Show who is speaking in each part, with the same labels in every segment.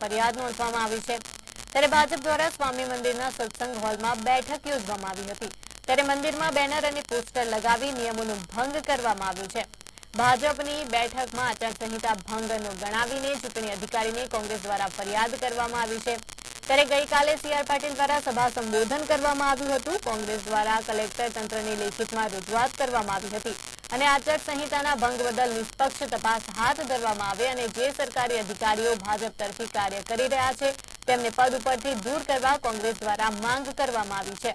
Speaker 1: ફરિયાદ નોંધવામાં આવી છે. ત્યારે ભાજપ દ્વારા સ્વામી મંદિરના સત્સંગ હોલમાં બેઠક યોજવામાં આવી હતી. ત્યારે મંદિરમાં બેનર અને પોસ્ટર લગાવી નિયમોનો ભંગ કરવામાં આવ્યો છે. ભાજપની બેઠકમાં આચારસંહિતા ભંગનો ગણાવીને ચૂંટણી અધિકારીને કોંગ્રેસ દ્વારા ફરિયાદ કરવામાં આવી છે. ત્યારે ગઈકાલે સી આર પાટીલ દ્વારા સભા સંબોધન કરવામાં આવ્યું હતું. કોંગ્રેસ દ્વારા કલેક્ટર તંત્રની લેખિતમાં રજૂઆત કરવામાં આવી હતી. અને આચારસંહિતાના ભંગ બદલ નિષ્પક્ષ તપાસ હાથ ધરવામાં આવે અને જે સરકારી અધિકારીઓ ભાજપ તરફી કાર્ય કરી રહ્યા છે, તેમને પદ ઉપરથી દૂર કરવા કોંગ્રેસ દ્વારા માંગ કરવામાં આવી છે.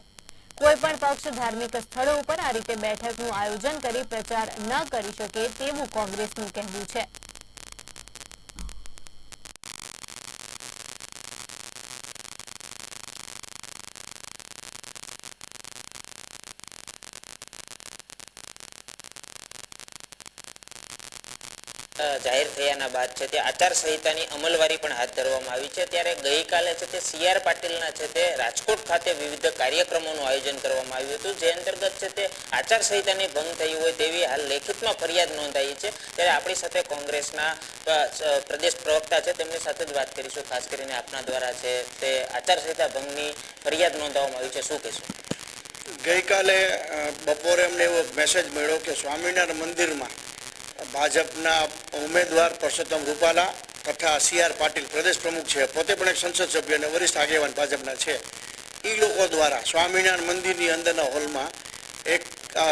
Speaker 1: કોઈ પણ પક્ષ ધાર્મિક સ્થળો ઉપર આ રીતે બેઠકનું આયોજન કરી પ્રચાર ન કરી શકે તેવું કોંગ્રેસનું કહેવું છે.
Speaker 2: જાહેર થયાના બાદ છે તે આચાર સંહિતાની અમલવારી પણ હાથ ધરવામાં આવી છે. ત્યારે ગઈકાલે છે તે સી આર પાટીલના છે તે રાજકોટ ખાતે વિવિધ કાર્યક્રમોનું આયોજન કરવામાં આવ્યું હતું. જે અંતર્ગત છે તે આચાર સંહિતાની ભંગ થઈ હોય તેવી હાલ લેખિતમાં ફરિયાદ નોંધાઈ છે. ત્યારે આપણી સાથે કોંગ્રેસના પ્રદેશ પ્રવક્તા છે તેમની સાથે જ વાત કરીશું. ખાસ કરીને આપના દ્વારા છે તે આચાર સંહિતા ભંગની ફરિયાદ નોંધાવવામાં આવી છે. શું કહેશું?
Speaker 3: ગઈકાલે બપોરે અમને એવો મેસેજ મળ્યો કે સ્વામિનારાયણ મંદિરમાં ભાજપના ઉમેદવાર પરસોત્તમ રૂપાલા તથા સી આર પાટીલ પ્રદેશ પ્રમુખ છે. પોતે પણ એક સંસદ સભ્ય અને વરિષ્ઠ આગેવાન ભાજપના છે. એ લોકો દ્વારા સ્વામિનારાયણ મંદિરની અંદરના હોલમાં એક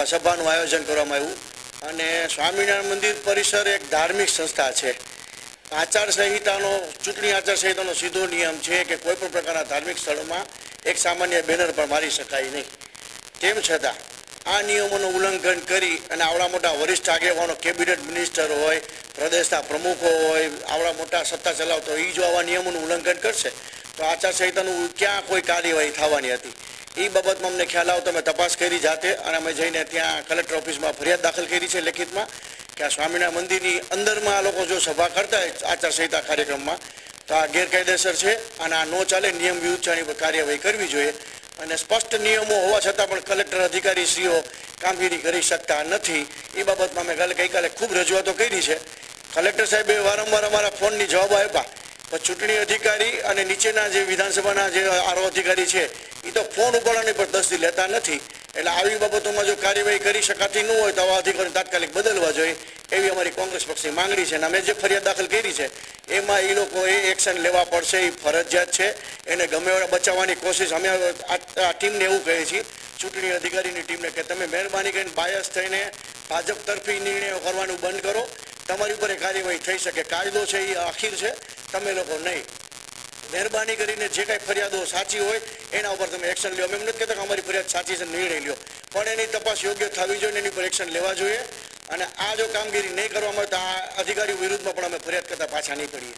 Speaker 3: સભાનું આયોજન કરવામાં આવ્યું. અને સ્વામિનારાયણ મંદિર પરિસર એક ધાર્મિક સંસ્થા છે. આચારસંહિતાનો, ચૂંટણી આચારસંહિતાનો સીધો નિયમ છે કે કોઈ પણ પ્રકારના ધાર્મિક સ્થળોમાં એક સામાન્ય બેનર પણ મારી શકાય નહીં. તેમ છતાં આ નિયમોનું ઉલ્લંઘન કરી અને આવડા મોટા વરિષ્ઠ આગેવાનો, કેબિનેટ મિનિસ્ટર હોય, પ્રદેશના પ્રમુખો હોય, આવડા મોટા સત્તા ચલાવતો હોય એ જો આવા નિયમોનું ઉલ્લંઘન કરશે, તો આચારસંહિતાનું ક્યાં કોઈ કાર્યવાહી થવાની હતી? એ બાબતમાં અમને ખ્યાલ આવતો અમે તપાસ કરી જાતે અને અમે જઈને ત્યાં કલેક્ટર ઓફિસમાં ફરિયાદ દાખલ કરી છે લેખિતમાં કે આ સ્વામિનારાયણ મંદિરની અંદરમાં આ લોકો જો સભા કરતા હોય આચારસંહિતા કાર્યક્રમમાં, તો આ ગેરકાયદેસર છે અને આ ન ચાલે, નિયમ વિરુદ્ધ પર કાર્યવાહી કરવી જોઈએ. અને સ્પષ્ટ નિયમો હોવા છતાં પણ કલેક્ટર અધિકારીશ્રીઓ કામગીરી કરી શકતા નથી. એ બાબતમાં મેં કાલે ગઈકાલે ખૂબ રજૂઆતો કરી છે. કલેક્ટર સાહેબે વારંવાર અમારા ફોનની જવાબ આપ્યા. પણ ચૂંટણી અધિકારી અને નીચેના જે વિધાનસભાના જે આરો અધિકારી છે એ તો ફોન ઉપાડવાની પણ દસ્તી લેતા નથી. એટલે આવી બાબતોમાં જો કાર્યવાહી કરી શકાતી ન હોય તો આવા અધિકારી તાત્કાલિક બદલવા જોઈએ. એવી અમારી કોંગ્રેસ પક્ષની માંગણી છે અને અમે જે ફરિયાદ દાખલ કરી છે, એમાં એ લોકો એ એક્શન લેવા પડશે એ ફરજિયાત છે. એને ગમે બચાવવાની કોશિશ અમે આ ટીમને એવું કહીએ છીએ, ચૂંટણી અધિકારીની ટીમને કે તમે મહેરબાની કરીને બાયસ થઈને ભાજપ તરફી નિર્ણયો કરવાનું બંધ કરો. તમારી ઉપર એ કાર્યવાહી થઈ શકે. કાયદો છે એ આખીર છે. તમે લોકો નહીં. મહેરબાની કરીને જે કાંઈ ફરિયાદો સાચી હોય, એના ઉપર તમે એક્શન લ્યો. અમે એમ નથી કહેતા કે અમારી ફરિયાદ સાચી છે, નિર્ણય લ્યો. પણ એની તપાસ યોગ્ય થવી જોઈએ એની પર એક્શન લેવા જોઈએ. અને આ જો કામગીરી નહીં કરવામાં આવે તો આ અધિકારીઓ વિરુદ્ધમાં પણ અમે ફરિયાદ કરતા પાછા નહીં પડીએ.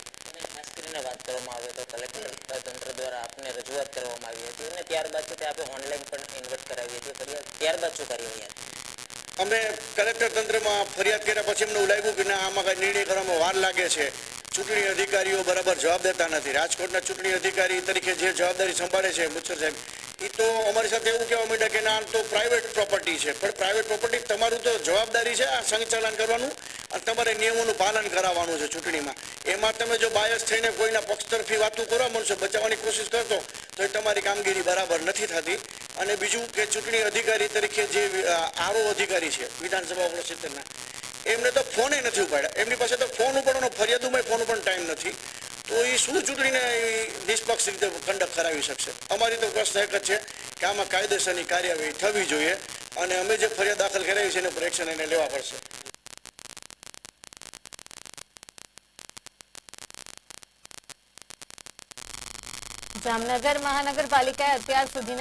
Speaker 2: ખાસ કરીને વાત કરવામાં આવે તો કલેક્ટર તંત્ર દ્વારા આપને રજૂઆત કરવામાં આવી હતી અને ત્યારબાદ છે તે આપણે ઓનલાઈન પણ ઇન્વર્ટ કરાવી હતી. ફરિયાદ ત્યારબાદ શું કાર્યવાહી
Speaker 3: અમે કલેક્ટર તંત્રમાં ફરિયાદ કર્યા પછી અમને ઉલાવ્યું કે ના આમાં કંઈ નિર્ણય કરવામાં વાર લાગે છે. ચૂંટણી અધિકારીઓ બરાબર જવાબ દેતા નથી. રાજકોટના ચૂંટણી અધિકારી તરીકે જે જવાબદારી સંભાળે છે મુચ્છર સાહેબ એ તો અમારી સાથે એવું કહેવા માંડ્યા કે ના તો પ્રાઇવેટ પ્રોપર્ટી છે. પણ પ્રાઇવેટ પ્રોપર્ટી તમારું તો જવાબદારી છે આ સંચાલન કરવાનું અને તમારે નિયમોનું પાલન કરાવવાનું છે ચૂંટણીમાં. એમાં તમે જો બાયસ થઈને કોઈના પક્ષ તરફી વાતું કરવા મળશો બચાવવાની કોશિશ કરશો તો એ તમારી કામગીરી બરાબર નથી થતી. અને બીજું કે ચૂંટણી અધિકારી તરીકે જે આરો અધિકારી છે, વિધાનસભા ઓગણીસ એમને તો ફોને નથી ઉપાડ્યા. એમની પાસે તો ફોન ઉપાડવાનો ફરિયાદોમાં ફોન પણ ટાઈમ નથી. તો એ શું ચૂંટણીને નિષ્પક્ષ રીતે કંડક્ટ કરાવી શકશે? અમારી તો પ્રશ્ન એક જ છે કે આમાં કાયદેસરની કાર્યવાહી થવી જોઈએ અને અમે જે ફરિયાદ દાખલ કરાવી છે એના પર એક્શન એને લેવા પડશે.
Speaker 1: જામનગર મહાનગરપાલિકાએ અત્યાર સુધીના